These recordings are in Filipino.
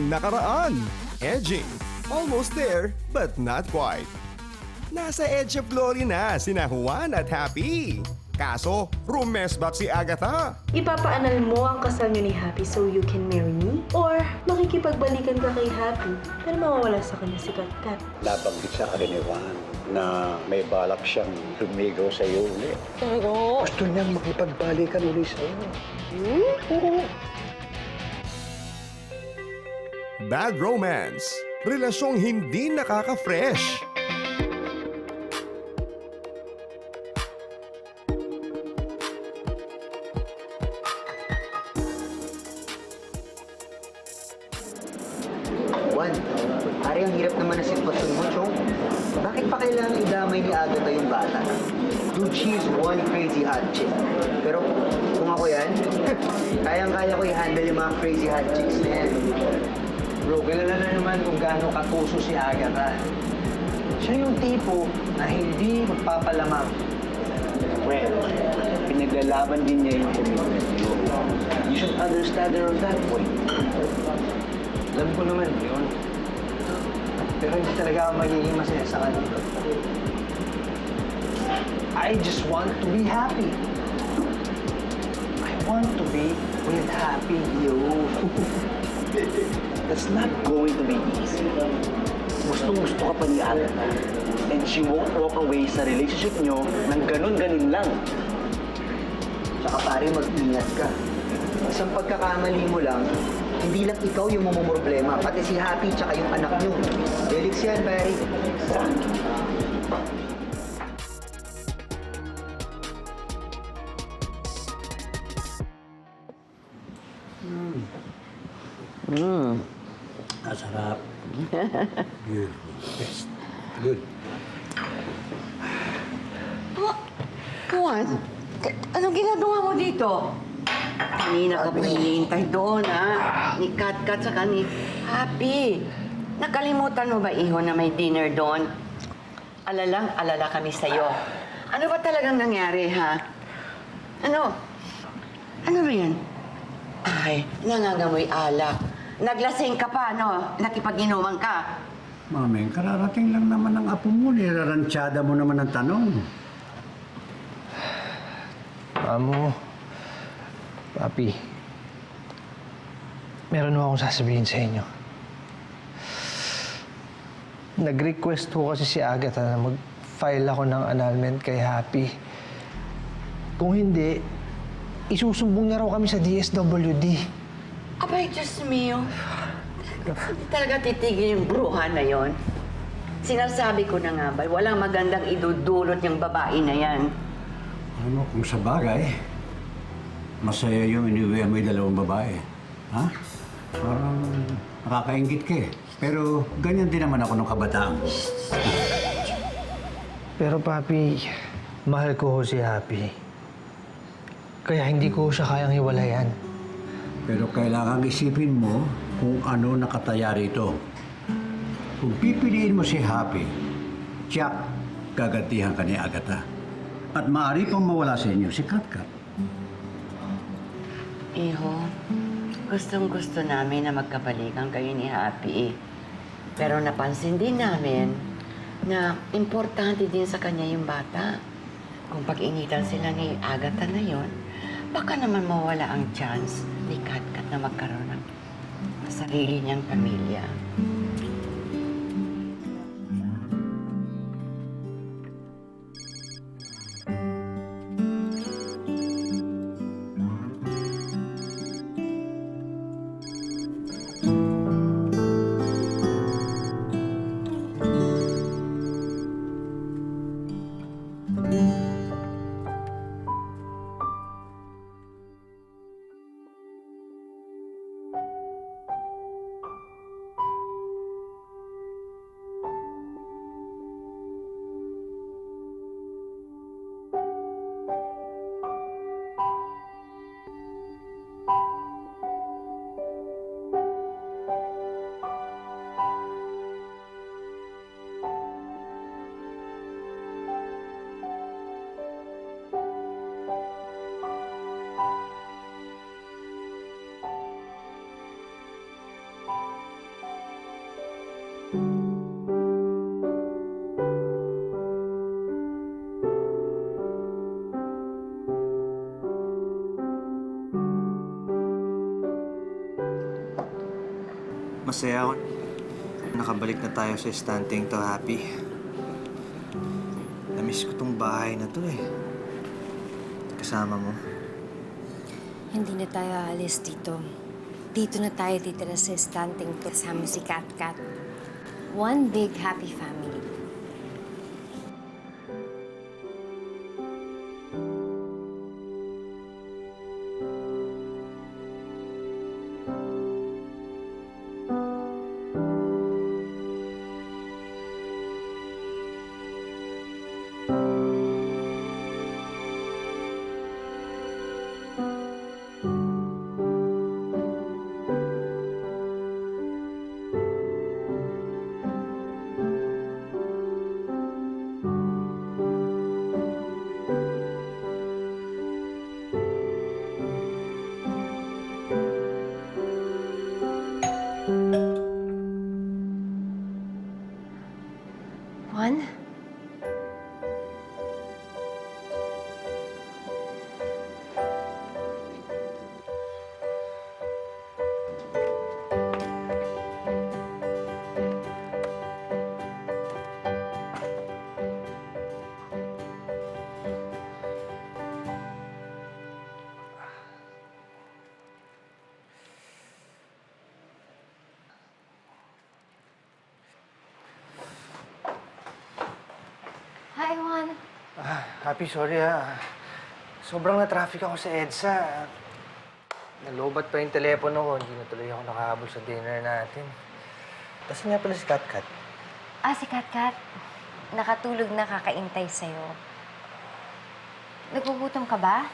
ang nakaraan. Edging. Almost there, but not quite. Nasa edge of glory na sina Juan at Happy. Kaso, rumesbak si Agatha. Ipapaanal mo ang kasal niyo ni Happy so you can marry me? Or makikipagbalikan ka kay Happy pero mawawala sa kanya si Katkat? Nabanggit sa akin ni Juan na may balak siyang lumigaw sa iyo uli. Pero... Gusto niyang makipagbalikan uli sa iyo. Bad romance. Relasyong hindi nakaka-fresh. Juan, pare ang hirap naman na sitwasyon mo, Chong. Bakit pa kailangan idamay ni Agatha yung bata? Dude, she's one crazy hot chick. Pero kung ako yan, kayang-kaya ko i-handle yung mga crazy hot chicks na yan. Bro, kilala na naman kung gaano katuso si Agatha. Siya yung tipo na hindi magpapalamang. Well, pinaglalaban din niya yung commitment. You should understand her on that point. Alam ko naman yun. Pero hindi talaga ako magiging masaya sa kanya. I just want to be happy. I want to be with happy you. That's not going to be easy. Gustong-gusto ka pa ni Agatha. And she won't walk away sa relationship niyo ng ganun-ganun lang. Tsaka pare, mag-ingat ka. Sa pagkakamali mo lang, hindi lang ikaw yung mamumroblema, pati si Happy tsaka yung anak niyo. Felix yan, pare. Masarap. Beautiful. Best. Good. Juan, k- anong ginagawa mo dito? Kanina ka pa hinihintay doon, ha? Ni Kat Kat saka ni Happy. Nakalimutan mo ba, Iho, na may dinner doon? Alalang alala kami sa'yo. Ano ba talagang nangyari, ha? Ano? Ano ba yan? Ay, nangangamoy alak. Naglasing ka pa, no? Nakipag-inuman ka. Mameng, kararating lang naman ang apo mo. Niraransyada mo naman ang tanong. Amo, papi, meron mo akong sasabihin sa inyo. Nag-request ko kasi si Agatha na mag-file ako ng annulment kay Happy. Kung hindi, isusumbong niya raw kami sa DSWD. Abay, Diyos mio. Hindi talaga titigil yung bruha na yon. Sinasabi ko na nga ba, walang magandang idudulot yung babae na yan. Ano, kung sa bagay, masaya yung iniuwi mo yung dalawang babae. Ha? Parang nakakaingit ka eh. Pero ganyan din naman ako nung kabataan. Pero papi, mahal ko ho si Happy. Kaya hindi ko siya kayang hiwalayan. Pero kailangan isipin mo kung ano nakataya rito. Kung pipiliin mo si Happy, tiyak, gagantihan ka ni Agatha. At maaari pang mawala sa inyo si Katkat. Iho, gustong gusto namin na magkabalikan kayo ni Happy. Pero napansin din namin na importante din sa kanya yung bata. Kung pag-initan sila ni Agatha na yon, baka naman mawala ang chance ni Katkat na magkaroon sarili niyang pamilya. Masaya ako. Nakabalik na tayo sa estanting to, Happy. Namiss ko tong bahay na to eh. Kasama mo. Hindi na tayo aalis dito. Dito na tayo titira sa estanting kasama si Kat Kat. One big happy family. Happy, sorry ha. Sobrang na-traffic ako sa EDSA. Nalobat pa yung telepono ko. Hindi na tuloy ako nakahabol sa dinner natin. Tapos nga pala si Kat Kat. Ah, si Kat Kat. Nakatulog na kakaintay sa'yo. Nagugutom ka ba?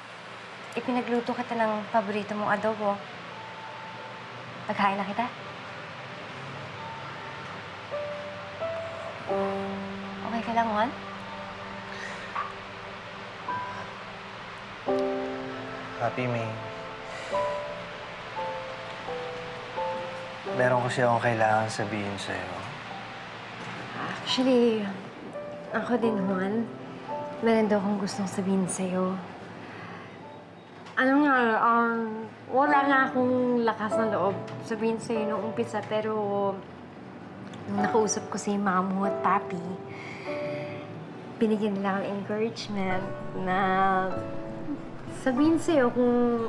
Ipinagluto kita ng paborito mong adobo. Pagkain na kita? Okay ka lang, Juan? Happy, May. Meron kasi akong kailangan sabihin sa'yo. Actually, ako din, Juan. Meron daw akong gustong sabihin sa'yo. Ano nga, um, wala nga akong lakas ng loob sabihin sa'yo nung umpisa, pero nung nakausap ko si Mamu at Papi, binigyan nila akong encouragement na sabihin sa'yo kung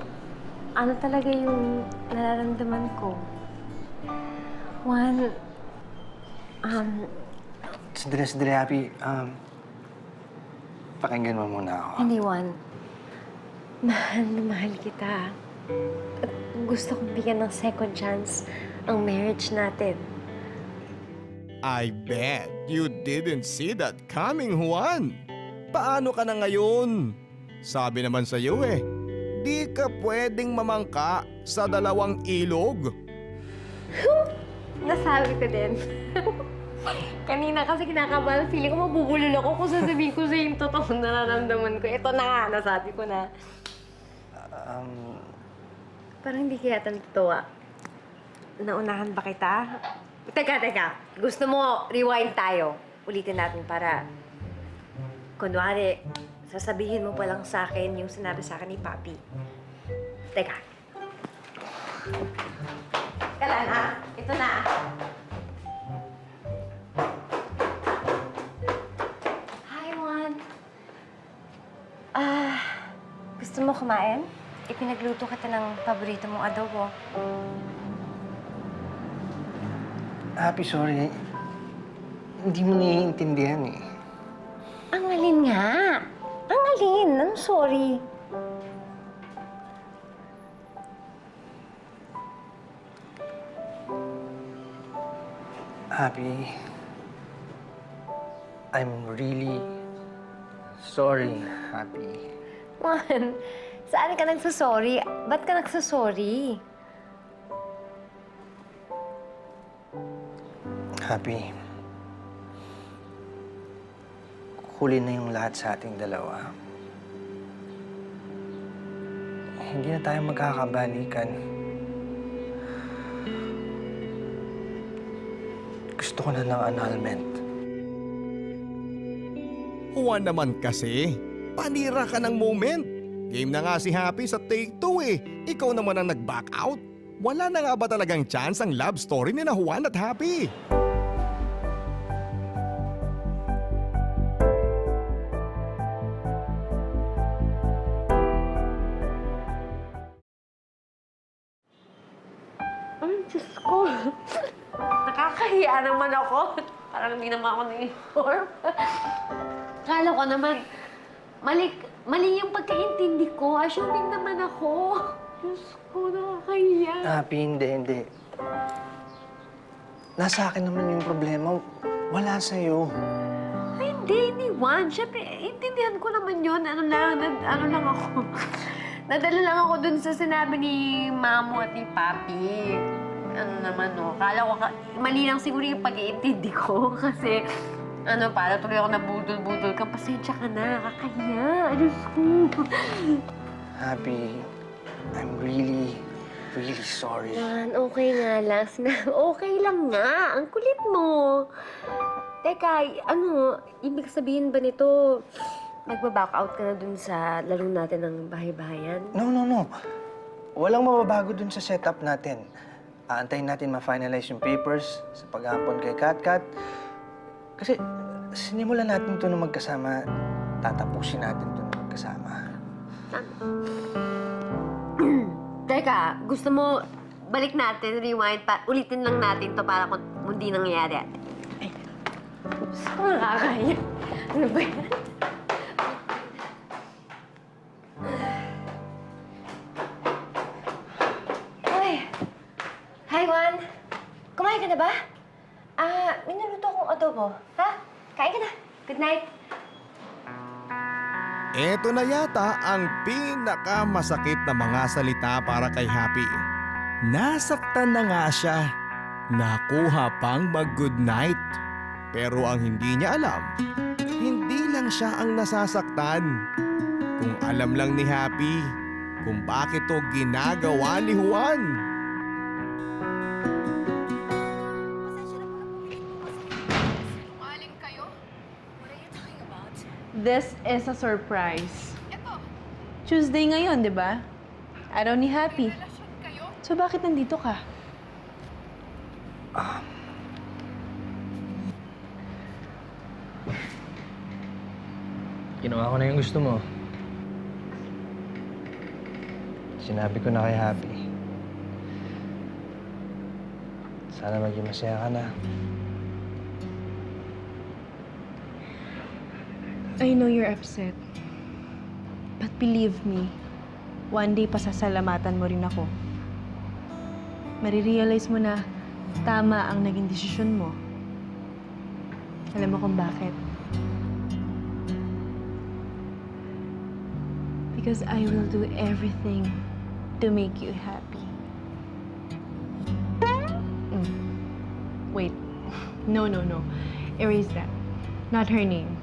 ano talaga yung nararamdaman ko. Juan, um, Sandali, sandali, Happy. Um, pakinggan mo muna ako. Hindi, Juan. Mahal na mahal kita. At gusto kong bigyan ng second chance ang marriage natin. I bet you didn't see that coming, Juan. Paano ka na ngayon? Sabi naman sa iyo eh, di ka pwedeng mamangka sa dalawang ilog. Nasabi ko din. Kanina kasi kinakabahan, feeling ko mabubulol ako kung sasabihin ko sa yung totoong nararamdaman ko. Ito na nga, nasabi ko na. Um, Parang hindi kaya totoo. Naunahan ba kita? Teka, teka. Gusto mo, rewind tayo. Ulitin natin para... Kunwari, sasabihin mo pa lang sa akin yung sinabi sa akin ni Papi. Teka. Kala na. Ito na. Hi, Juan. Ah, gusto mo kumain? Ipinagluto kita ng paborito mong adobo. Happy, sorry. Hindi mo naiintindihan eh. Ang alin nga. Ang alin. I'm sorry. Happy, I'm really sorry, Happy. Juan, saan ka nagsasorry? Ba't ka nagsasorry? Happy. Huli na yung lahat sa ating dalawa. Hindi na tayo magkakabalikan. Gusto ko na ng annulment. Juan naman kasi, panira ka ng moment. Game na nga si Happy sa take two eh. Ikaw naman ang nag-back out. Wala na nga ba talagang chance ang love story ni na Juan at Happy? Nakakahiya naman ako. Parang hindi naman ako na-inform. Kala ko naman, mali, mali yung pagkaintindi ko. Assuming naman ako. Diyos ko, nakakahiya. Happy, hindi, hindi. Nasa akin naman yung problema. Wala sa'yo. Ay, hindi, Juan. Siyempre, intindihan ko naman yun. Ano lang, na, ano lang ako. Nadala lang ako dun sa sinabi ni Mamo at ni Papi. Ano naman, no? Kala ko, ka, mali lang siguro yung pag-iintindi ko. Kasi, ano, para tuloy ako nabudol-budol ka. Pasensya ka na, kakahiya. Diyos ko. Happy, I'm really, really sorry. Juan, okay nga lang. Okay lang nga. Ang kulit mo. Teka, ano, ibig sabihin ba nito, magbaback out ka na dun sa laro natin ng bahay-bahayan? No, no, no. Walang mababago dun sa setup natin. Aantayin natin ma-finalize yung papers sa paghapon kay Kat Kat. Kasi sinimulan natin to na magkasama, tatapusin natin to na magkasama. Teka, gusto mo balik natin, rewind, pa, ulitin lang natin to para kung hindi nangyayari. Ay, gusto ko nakakaya. Ano ba yan? Kumain ka na ba? Ah, may naluto akong adobo. Ha? Kain ka na. Good night. Ito na yata ang pinakamasakit na mga salita para kay Happy. Nasaktan na nga siya. Nakuha pang mag-good night. Pero ang hindi niya alam, hindi lang siya ang nasasaktan. Kung alam lang ni Happy kung bakit to ginagawa ni Juan. This is a surprise. Tuesday ngayon, di ba? Araw ni Happy. So bakit nandito ka? Ginawa ko na yung gusto mo. Sinabi ko na kay Happy. Sana maging masaya ka na. I know you're upset. But believe me, one day pasasalamatan mo rin ako. Marirealize mo na tama ang naging desisyon mo. Alam mo kung bakit? Because I will do everything to make you happy. Mm. Wait. No, no, no. Erase that. Not her name.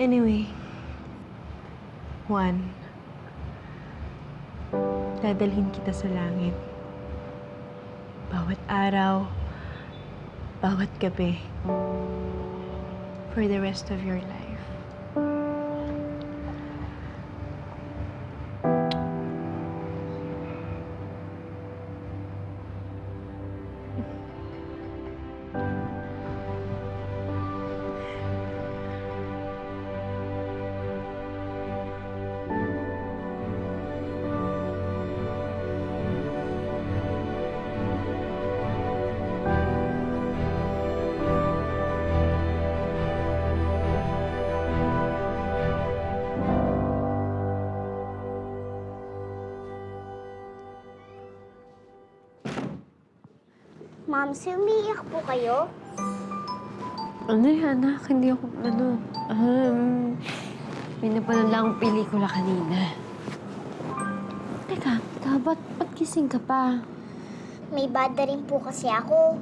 Anyway, Juan, dadalhin kita sa langit. Bawat araw, bawat gabi, for the rest of your life. Ma'am, umiiyak po kayo? Ano yan, anak? Hindi ako, ano, um, may napanood lang akong pelikula kanina. Teka, teka, ba't, ba't gising ka pa? May bad na rin po kasi ako.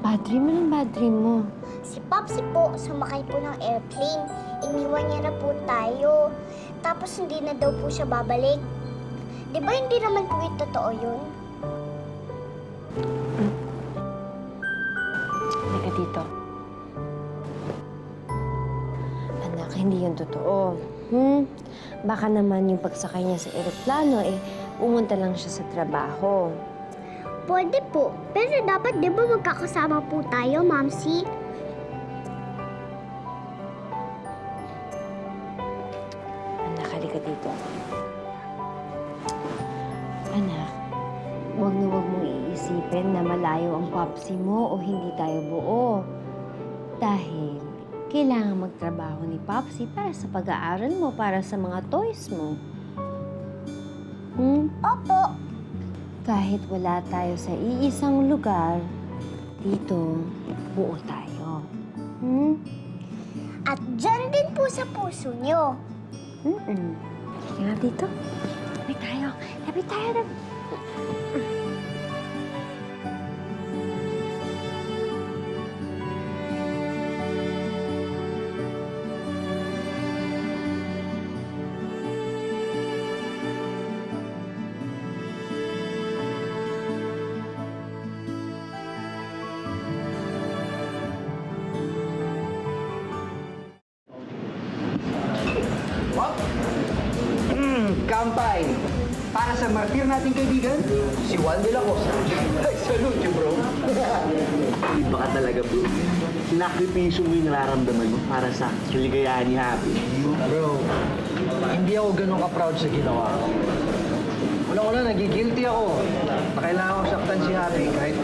Bad dream? Anong bad dream mo? Si Popsi po, sumakay po ng airplane. Iniwan niya na po tayo. Tapos hindi na daw po siya babalik. Di ba hindi naman po yung totoo yun? Halika dito. Anak, hindi yan totoo. Hmm? Baka naman yung pagsakay niya sa eroplano, eh, Pumunta lang siya sa trabaho. Pwede po. Pero dapat di ba magkakasama po tayo, Mamsi? Huwag na huwag mong iisipin na malayo ang papsi mo o hindi tayo buo. Dahil kailangan magtrabaho ni Papsi para sa pag-aaral mo, para sa mga toys mo. Hmm? Opo. Kahit wala tayo sa iisang lugar, dito, buo tayo. Hmm? At dyan din po sa puso nyo. Mm-mm. Halika nga dito. Labi tayo. Labi tayo. Labi. Kampay. Para sa martir nating kaibigan, si Juan de la Cosa. Ay, salute you, bro. Iba ka talaga, bro. Sinakripisyo mo yung nararamdaman mo para sa kaligayahan ni Happy. Bro, hindi ako ganun ka-proud sa ginawa ko. Una-una, nagigilty ako na kailangan ko saktan si Happy kahit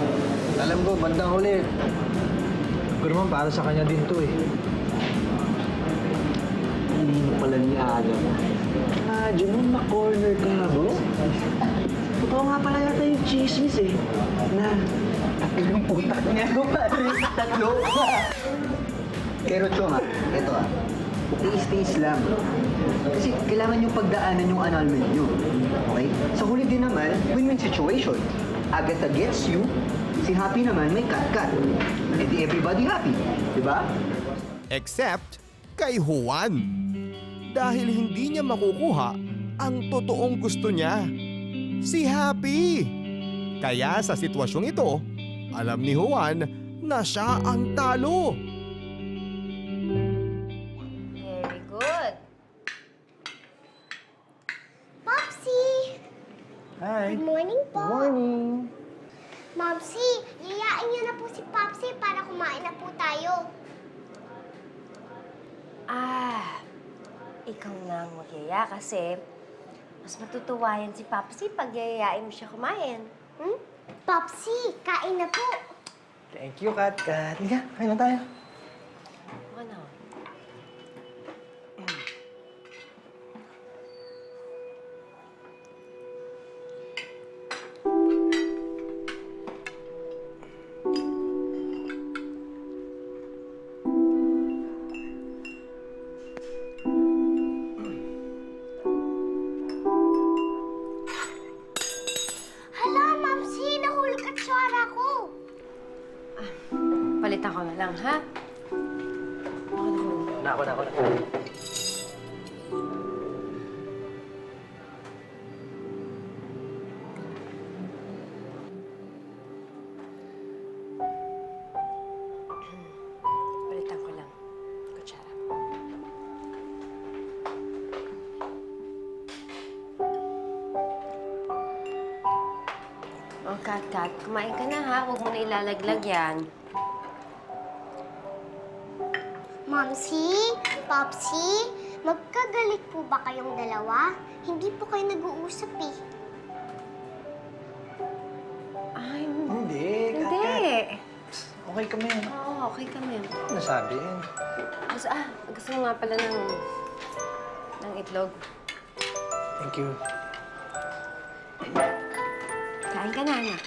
alam ko, bandang huli. Pero naman, para sa kanya din to eh. Hindi mo pala ni Aga Imagine mo, ma-corner ka nga, bro. Totoo nga pala yata yung chismis eh. Na, tatlong putak niya, no, pare? Tatlo. Pero Chong ha, ito ah. Tiis-tiis lang. Kasi kailangan yung pagdaanan yung annulment nyo. Okay? Sa huli din naman, win-win situation. Agatha gets you, si Happy naman may cut-cut. E di everybody happy. Di ba? Except kay Juan. Dahil hindi niya makukuha ang totoong gusto niya. Si Happy. Kaya sa sitwasyong ito, alam ni Juan na siya ang talo. Very good. Popsi! Hi. Good morning po. Morning. Momsi, yayain niyo na po si Popsi para kumain na po tayo. Ah, ikaw na ang magyaya kasi mas matutuwa yan si Papsi pag yayayain mo siya kumain. Hmm? Popsi, kain na po. Thank you, Kat Kat. Halika, kain na tayo. Oh, Kat, Kat, kumain ka na ha. Huwag mo na ilalaglag yan. Mamsi, Popsi, magkagalit po ba kayong dalawa? Hindi po kayo nag-uusap eh. Ay, Hindi, Kat hindi. Kat. Okay kami. Oo, okay kami. Ano nasabi yan? Gusto, ah, gusto mo nga pala ng, ng itlog. Thank you. Kain ka na, anak.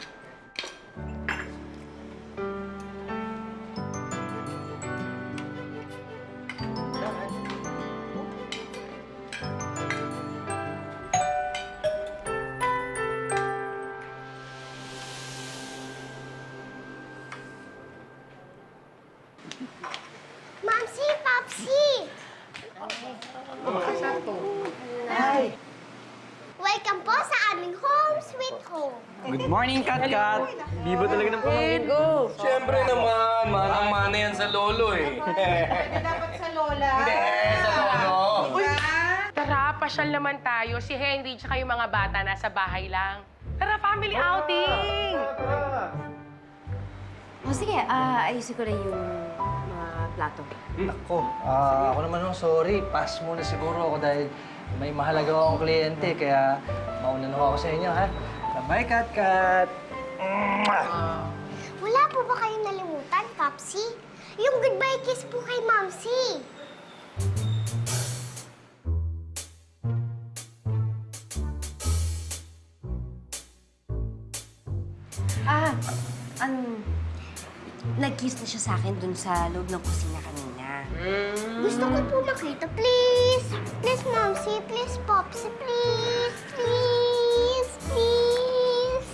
Mamsi, Popsi! Welcome po sa aming home sweet home. Good morning, Kat Kat. Bibo talaga ng pamangkin. Siyempre naman, manang-mana yan sa lolo eh. Pwede dapat sa lola. Hindi, sa lolo. Tara, papasyal naman tayo. Si Henry tsaka yung mga bata nasa bahay lang. Tara, family outing! O sige, ah, ayusin ko na yung mga plato. Ako, ah, ako naman oh, sorry. Pass muna siguro ako dahil may mahalaga akong kliyente. Kaya mauna na ako sa inyo, ha? Bye, Kat Kat! Wala po ba kayong nalimutan, Papsi? Yung goodbye kiss po kay Mamsi. Ah, ano, nag-kiss na siya sa akin dun sa loob ng kusina kanina. Mm. Gusto ko po makita. Please! Please, Momsi. Please, Popsi. Please! Please! Please!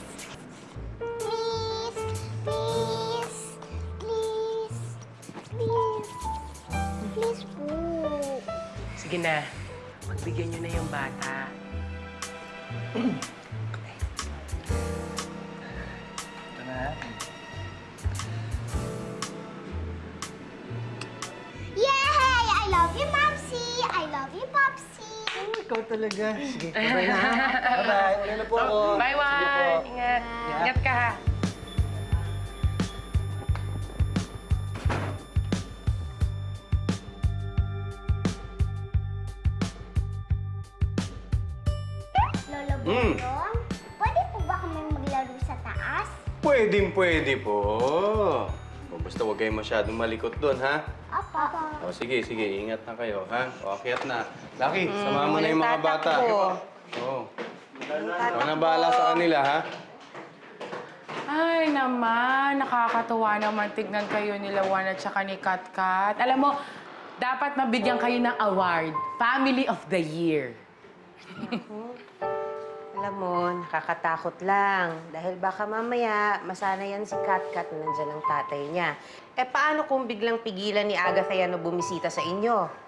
Please! Please! Please! Please! Please po. Sige na. Pagbigyan nyo na yung bata. talaga. Sige, bye na? Bye-bye. Uli na po ako. Bye, Sige po. Juan! Ingat! Ingat ka, ha? Lolo Bondong, pwede po ba kami maglaro sa taas? Pwedeng pwede po. O, basta huwag kayong masyadong malikot doon, ha? Apa. O, sige, sige. Ingat na kayo, ha? O, akyat na. Lucky, samahan mo na yung mga bata. Oo. Ikaw na bahala sa kanila, ha? Ay naman, nakakatuwa naman tignan kayo nila Juan at saka ni Katkat. Alam mo, dapat mabigyan kayo ng award, Family of the Year. Alam mo, nakakatakot lang. Dahil baka mamaya, masana yan si Katkat na nandyan ang tatay niya. Eh, paano kung biglang pigilan ni Agatha yan na bumisita sa inyo?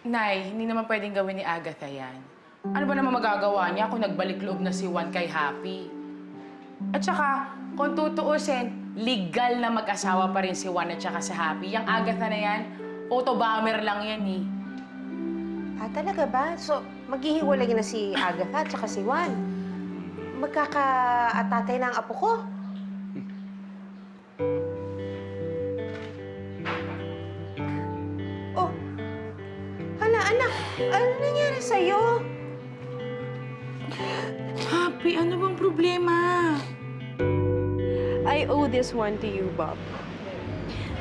Nay, hindi naman pwedeng gawin ni Agatha yan. Ano ba naman magagawa niya kung nagbalik loob na si Juan kay Happy? At saka, kung tutuusin, legal na mag-asawa pa rin si Juan at saka si Happy. Yung Agatha na yan, auto-bomber lang yan eh. Ah, talaga ba? So, maghihiwalay na si Agatha at saka si Juan. Magkaka-atatay na ang apo ko. Sa'yo? Happy, ano bang problema? I owe this one to you, Bob.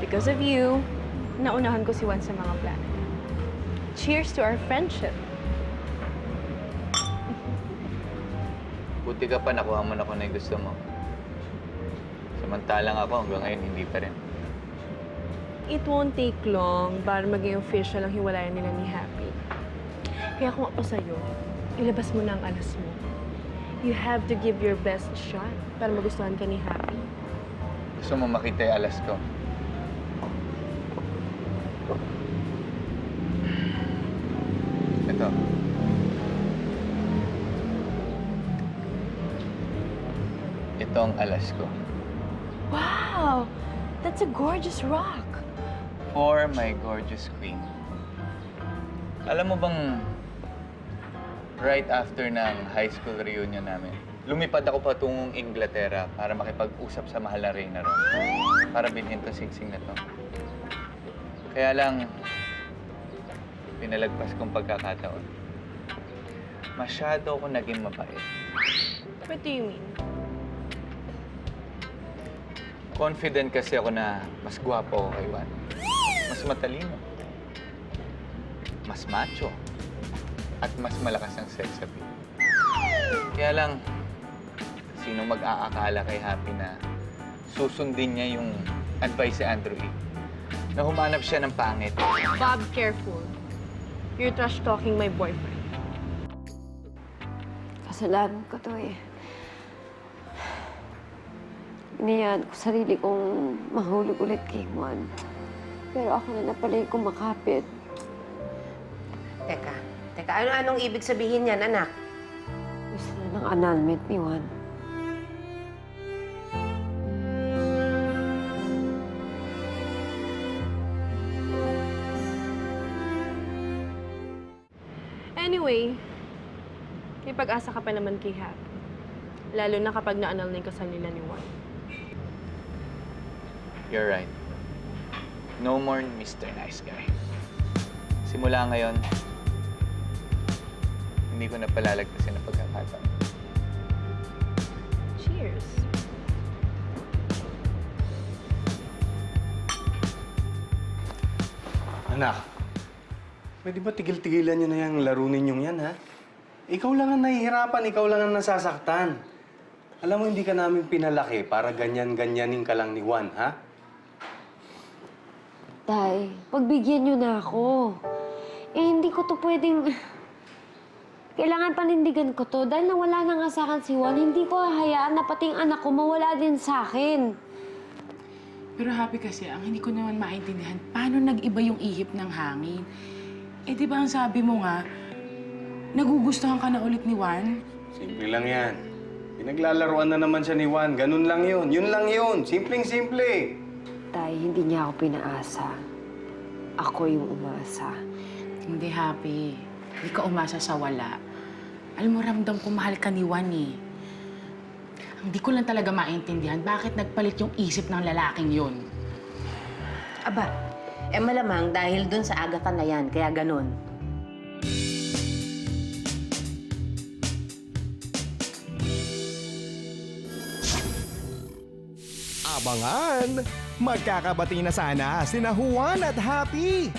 Because of you, naunahan ko si Juan sa mga plano. Cheers to our friendship. Buti ka pa, nakuha mo na kung ano yung gusto mo. Samantalang ako, hanggang ngayon hindi pa rin. It won't take long para maging official ang hiwalayan nila ni Happy. Kaya kung ako sa'yo, ilabas mo na ang alas mo. You have to give your best shot para magustuhan ka ni Happy. Gusto mo makita yung alas ko. Ito. Ito ang alas ko. Wow! That's a gorgeous rock. For my gorgeous queen. Alam mo bang right after ng high school reunion namin, lumipad ako patungong Inglaterra para makipag-usap sa mahal na reyna ron. Para bilhin to singsing na to. Kaya lang, pinalagpas kong pagkakataon. Masyado ako naging mabait. What do you mean? Confident kasi ako na mas gwapo ako kay Juan. Mas matalino. Mas macho. At mas malakas ang sex appeal. Kaya lang, sino mag-aakala kay Happy na susundin niya yung advice si Andrew E. Na humanap siya ng pangit. Bob, careful. You're trash-talking my boyfriend. Kasalanan ko to eh. Inayaan ko sarili kong mahulog ulit kay Juan. Pero ako na na pala yung kumakapit. Teka, teka, ano-anong ibig sabihin yan, anak? Gusto na ng annulment ni Juan. Anyway, may pag-asa ka pa naman kay Happy. Lalo na kapag naanal na yung kasal nila ni Juan. You're right. No more Mr. Nice Guy. Simula ngayon, hindi ko na palalagpasin ang pagkakataon. Cheers! Anak, pwede ba tigil-tigilan nyo na yung laro ninyong yan, ha? Ikaw lang ang nahihirapan, ikaw lang ang nasasaktan. Alam mo, hindi ka namin pinalaki para ganyan-ganyanin ka lang ni Juan, ha? Tay, pagbigyan niyo na ako. Eh, hindi ko to pwedeng... Kailangan panindigan ko to dahil nawala na nga sa akin si Juan. Hindi ko hahayaan na pati ang anak ko mawala din sa akin. Pero happy kasi, ang hindi ko naman maintindihan, paano nag-iba yung ihip ng hangin? Eh, di ba ang sabi mo nga, nagugustuhan ka na ulit ni Juan? Simple lang yan. Pinaglalaruan na naman siya ni Juan. Ganun lang yun. Yun lang yun. Simpleng-simple. Tay, hindi niya ako pinaasa. Ako yung umasa. Hindi happy. Hindi ka umasa sa wala. Alam mo, ramdam ko mahal ka ni Juan eh. Hindi ko lang talaga maintindihan bakit nagpalit yung isip ng lalaking yun. Aba, eh malamang dahil dun sa Agatha na yan, kaya ganun. Abangan! Magkakabati na sana sina Juan at Happy.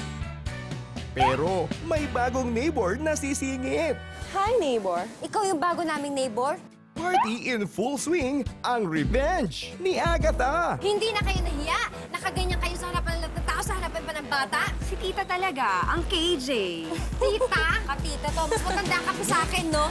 Pero may bagong neighbor na sisingit. Hi, neighbor. Ikaw yung bago naming neighbor? Party in full swing ang revenge ni Agatha. Hindi na kayo nahiya. Nakaganyan kayo sa harapan ng tao, sa harapan pa ng bata. Si tita talaga, ang KJ. Tita? Ka, tita to. Mas matanda ka pa sa akin, no?